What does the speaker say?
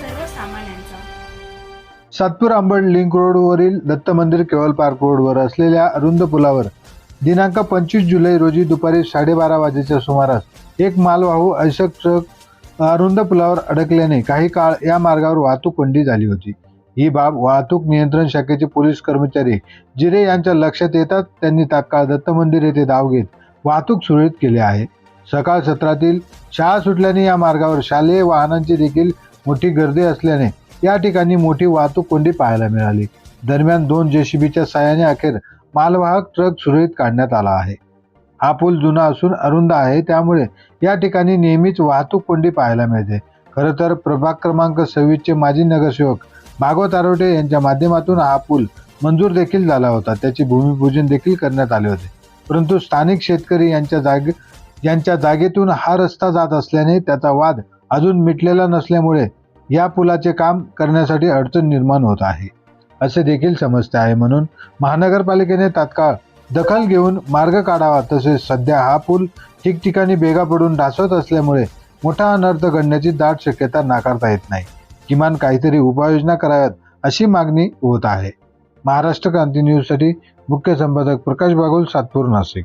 सर्वसामान्यांचा. सातपूर अंबड लिंक रोडवरील दत्त मंदिर केवळ पार्क रोडवर असलेल्या अरुंद पुलावर दिनांक पंचवीस जुलै रोजी दुपारी साडेबारा वाजेच्या सुमारास एक मालवाहू अशक ट्रक अरुंद पुलावर अडकल्याने काही काळ या मार्गावर वाहतूक कोंडी झाली होती. ही बाब वाहतूक नियंत्रण शाखेचे पोलीस कर्मचारी जिरे यांच्या लक्षात येतात त्यांनी तात्काळ दत्त मंदिर येथे धाव घेत वाहतूक सुरळीत केली आहे. सकाळ सत्रातील शाळा सुटल्याने या मार्गावर शालेय वाहनांची देखील मोठी गर्दी असल्याने या ठिकाणी मोठी वाहतूक कोंडी पाहायला मिळाली. दरम्यान दोन जेसीबीच्या सहाय्याने अखेर मालवाहक ट्रक सुरळीत काढण्यात आला आहे. हा पूल जुना असून अरुंद आहे त्यामुळे या ठिकाणी नेहमीच वाहतूक कोंडी पाहायला मिळते. खरं तर प्रभाग क्रमांक सव्वीसचे माजी नगरसेवक भागवत आरोटे यांच्या माध्यमातून हा पूल मंजूर देखील झाला होता. त्याचे भूमिपूजन देखील करण्यात आले होते. परंतु स्थानिक शेतकरी यांच्या जागे यांच्या जागेतून हा रस्ता जात असल्याने त्याचा वाद अजून मिटलेला नसल्यामुळे या पुलाचे काम करण्यासाठी अडचण निर्माण होत आहे. असे देखील समजते आहे म्हणून महानगरपालिकेने तात्काळ दखल घेऊन मार्ग काढावा. तसेच सध्या हा पूल ठिकठिकाणी बेगा पडून ढासवत असल्यामुळे मोठा अनर्थ घडण्याची दाट शक्यता नाकारता येत नाही. किमान काहीतरी उपाययोजना कराव्यात अशी मागणी होत आहे. महाराष्ट्र क्रांती न्यूजसाठी मुख्य संपादक प्रकाश बागुल सातपूर नाशिक.